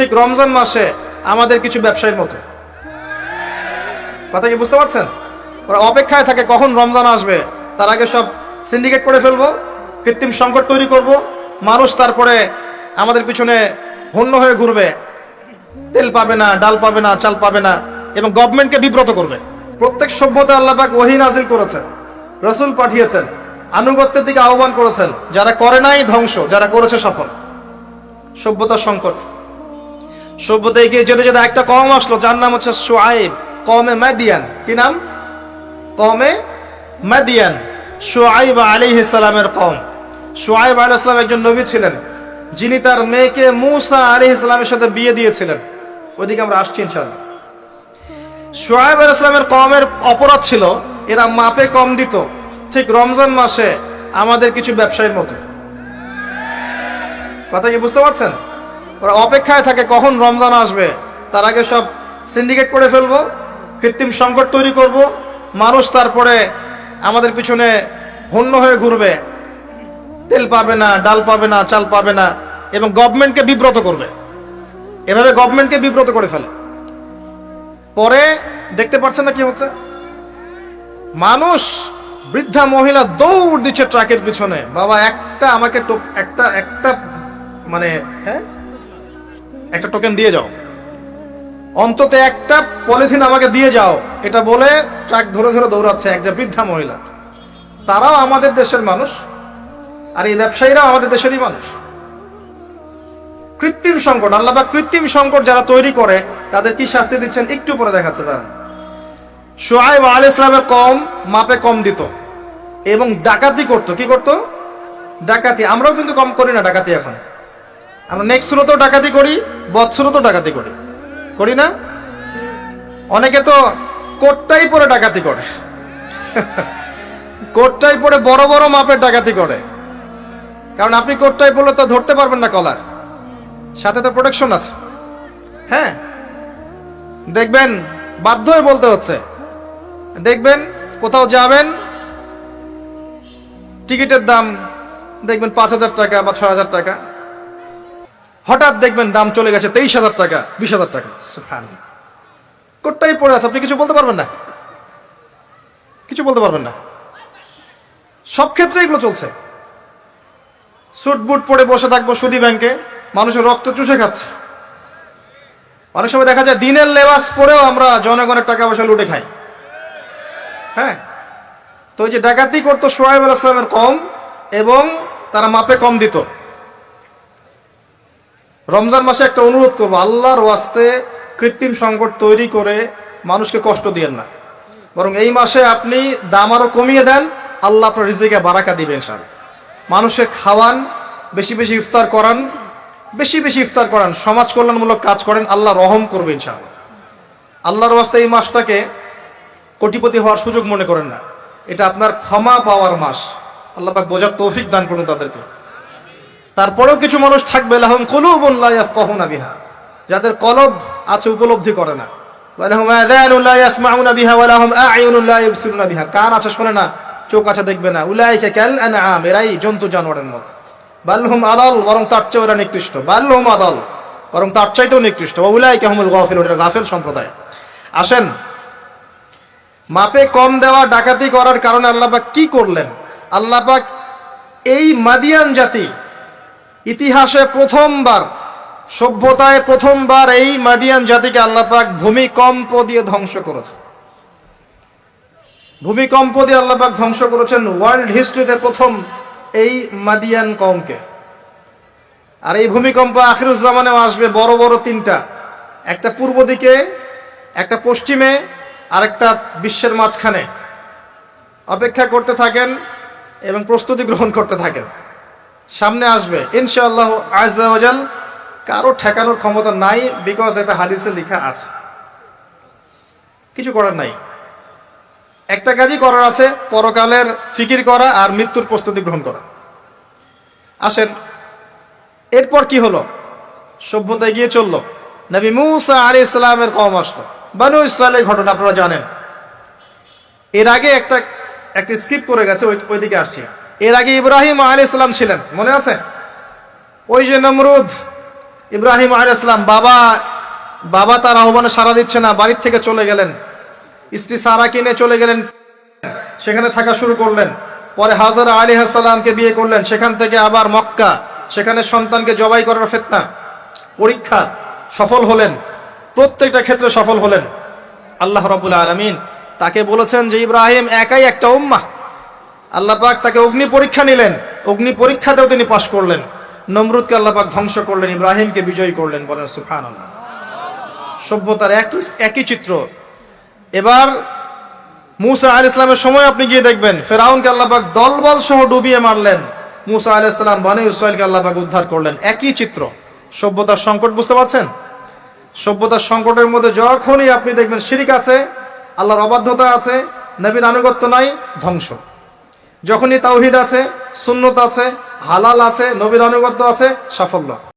ঠিক রমজান মাসে আমাদের কিছু ব্যবসায়ীর মতো। কথা কি বুঝতে পারছেন? ওরা অপেক্ষায় থাকে কখন রমজান আসবে, তার আগে সব সিন্ডিকেট করে ফেলব, কৃত্রিম সংকট তৈরি করব, মানুষ তারপরে আমাদের পিছনে হন্য হয়ে ঘুরবে। তেল পাবে না, ডাল পাবে না, চাল পাবে না, এবং গভর্নমেন্টকে বিব্রত করবে। প্রত্যেক সভ্যতা আল্লাপাক ওহি নাজিল করেছেন, রসুল পাঠিয়েছেন, আনুগত্যের দিকে আহ্বান করেছেন, যারা করে নাই ধ্বংস, যারা করেছে সফল। সভ্যতার সংকট। সভ্যতায় গিয়ে যেতে যেতে একটা কম আসলো, যার নাম হচ্ছে সোয়াইব। কমে ম্যাদিয়ান কি নাম? কমে ম্যাদিয়ান সোয়াইব আলী ইসলামের কম। সোয়াইব আলী ইসলাম একজন নবী ছিলেন, যিনি তার মেয়েকে মুসা আলী ইসলামের সাথে বিয়ে দিয়েছিলেন। ওইদিকে আমরা আসছি ইনশাল্লাহ সোয়াইব আলী ইসলামের কমের অপরাধ ছিল, এরা মাপে কম দিত। ঠিক রমজান মাসে আমাদের কিছু ব্যবসায়ীর মতো। কথা কি বুঝতে পারছেন? ওরা অপেক্ষায় থাকে কখন রমজান আসবে। তার আগে সব সিন্ডিকেট করে ফেলব, কৃত্রিম সংকট তৈরি করব, মানুষ তারপরে আমাদের পিছনে হন্য হয়ে ঘুরবে। তেল পাবে না, ডাল পাবে না, চাল পাবে না, এবং গভর্নমেন্টকে বিব্রত করবে। এভাবে গভর্নমেন্টকে বিব্রত করে ফেলে। পরে দেখতে পাচ্ছেন না কি হচ্ছে? মানুষ, বৃদ্ধা মহিলা দৌড় দিচ্ছে ট্রাকের পিছনে। বাবা, একটা আমাকে একটা একটা মানে হ্যাঁ? একটা টোকেন দিয়ে যাও। অন্তত একটা পলিথিন আমাকে দিয়ে যাও। এটা বলে ট্রাক ধরে ধরে দৌড়াচ্ছে একজন বৃদ্ধা মহিলা। তারাও আমাদের দেশের মানুষ, আর এই ব্যবসায়ীরাও আমাদের দেশেরই মানুষ। কৃত্রিম সংকট, আল্লাহ বা কৃত্রিম সংকট যারা তৈরি করে, তাদের কি শাস্তি দিচ্ছেন? একটু পরে দেখাচ্ছে তারা সোহাইব আল ইসলামের কম, মাপে কম দিত। এবং ডাকাতি করতো। কি করতো? ডাকাতি। আমরাও কিন্তু কম করি না ডাকাতি এখন। আমরা নেক্সট সুরতেও ডাকাতি করি বৎসুরতেও ডাকাতি করি। করি না? অনেকে তো কোটটাই পরে ডাকাতি করে। কোটটাই পরে বড় বড় মাপের ডাকাতি করে। কারণ আপনি কোটটাই পরলে তো ধরতে পারবেন না কলার সাথে তো প্রোটেকশন আছে। হ্যাঁ? দেখবেন, বাধ্য হয়ে বলতে হচ্ছে। দেখবেন, কোথাও যাবেন টিকিটের দাম দেখবেন পাঁচ হাজার টাকা বা ছয় হাজার টাকা। হঠাৎ দেখবেন দাম চলে গেছে তেইশ হাজার টাকা বিশ হাজার টাকা। কোটটাই পড়ে আছে আপনি কিছু বলতে পারবেন না? কিছু বলতে পারবেন না? সব ক্ষেত্রে এগুলো চলছে। বুট পরে বসে থাকব সুদি ব্যাংকে মানুষের রক্ত চুষে খাচ্ছে। অনেক সময় দেখা যায় দিনের লেবাস পরেও আমরা জনগণের টাকা পয়সা লুটে খাই। হ্যাঁ? তো ওই যে ডাকাতি করতো সোহাইব আল ইসলামের কম এবং তারা মাপে কম দিত। রমজান মাসে একটা অনুরোধ করব, আল্লাহর ওয়াস্তে কৃত্রিম সংকট তৈরি করে মানুষকে কষ্ট দিয়েন না। বরং এই মাসে আপনি দাম আরও কমিয়ে দেন, আল্লাহ আপনার রিজিকে বারাকা দিবেন সাল মানুষকে খাওয়ান, বেশি বেশি ইফতার করান, বেশি বেশি ইফতার করান, সমাজ কল্যাণমূলক কাজ করেন, আল্লাহ রহম করবেন ইনশাআল্লাহ। আল্লাহর ওয়াস্তে এই মাসটাকে কোটিপতি হওয়ার সুযোগ মনে করেন না। এটা আপনার ক্ষমা পাওয়ার মাস। আল্লাহ পাক বোঝার তৌফিক দান করুন তাদেরকে। তারপরেও কিছু মানুষ থাকবে, লাহুম কুলুবুন লা বিহা। যাদের কলব আছে, উপলব্ধি করে না। আছে না, চোখ আছে দেখবে না। জন্তু জানোয়ারের মতো। বরং তার ওরা নিকৃষ্ট। বরং তার চাইতেও নিকৃষ্ট। সম্প্রদায়। আসেন, মাপে কম দেওয়া, ডাকাতি করার কারণে আল্লাপাক কি করলেন? আল্লাপাক এই মাদিয়ান জাতি ইতিহাসে প্রথমবার, সভ্যতায় প্রথমবার এই মাদিয়ান জাতিকে আল্লাপাক ভূমিকম্প দিয়ে ধ্বংস করেছে। ভূমিকম্প দিয়ে আল্লাপাক ধ্বংস করেছেন ওয়ার্ল্ড হিস্ট্রিতে প্রথম এই মাদিয়ান কমকে আর এই ভূমিকম্প আখিরুজ্জামানেও আসবে বড় বড় তিনটা। একটা পূর্ব দিকে, একটা পশ্চিমে আর একটা বিশ্বের মাঝখানে। অপেক্ষা করতে থাকেন এবং প্রস্তুতি গ্রহণ করতে থাকেন। সামনে আসবে। ইনশাআল্লাহ আজাল কারও ঠেকানোর ক্ষমতা নাই বিকজ এটা হাদিসে লেখা আছে। কিছু করার নাই। একটা কাজই করার আছে, পরকালের ফিকির করা আর মৃত্যুর প্রস্তুতি গ্রহণ করা। আসেন, এরপর কি হলো? সভ্যতা এগিয়ে চলল। নবী মুসা আলী ইসলামের কম আসলো। বানু ইসরায়েলের ঘটনা আপনারা জানেন। এর আগে একটা একটা স্কিপ করে গেছে, ওই, ওইদিকে আসছি। এর আগে ইব্রাহিম আলী ইসলাম ছিলেন, মনে আছে? ওই যে নমরুদ, ইব্রাহিম আলী ইসলাম বাবা বাবা তার আহ্বানে সাড়া দিচ্ছে না, বাড়ির থেকে চলে গেলেন। স্ত্রী সারা কিনে চলে গেলেন, সেখানে থাকা শুরু করলেন। পরে হাজার আলী হাসালামকে বিয়ে করলেন, সেখান থেকে আবার মক্কা, সেখানে সন্তানকে জবাই করার ফেতনা। পরীক্ষা সফল হলেন, প্রত্যেকটা ক্ষেত্রে সফল হলেন। আল্লাহ রবুল আলমিন তাকে বলেছেন যে, ইব্রাহিম একাই একটা উম্মা আল্লাহ পাক তাকে অগ্নি পরীক্ষা নিলেন। অগ্নি পরীক্ষাতেও তিনি পাশ করলেন। নমরুদকে আল্লাহ পাক ধ্বংস করলেন, ইব্রাহিমকে বিজয়ী করলেন বলেন সুফান সভ্যতার একই একই চিত্র। এবার মুসা আল ইসলামের সময় আপনি গিয়ে দেখবেন, ফেরাউনকে আল্লাহবাক দলবল সহ ডুবিয়ে মারলেন। মুসা আল ইসলাম বানি ইসরায়েলকে আল্লাহবাক উদ্ধার করলেন। একই চিত্র। সভ্যতার সংকট বুঝতে পারছেন? সভ্যতার সংকটের মধ্যে যখনই আপনি দেখবেন শিরিক আছে, আল্লাহর অবাধ্যতা আছে, নবীর আনুগত্য নাই, ধ্বংস। যখনই তাওহিদ আছে সুন্নত আছে হালাল আছে নবীর আনুগত্য আছে সাফল্য।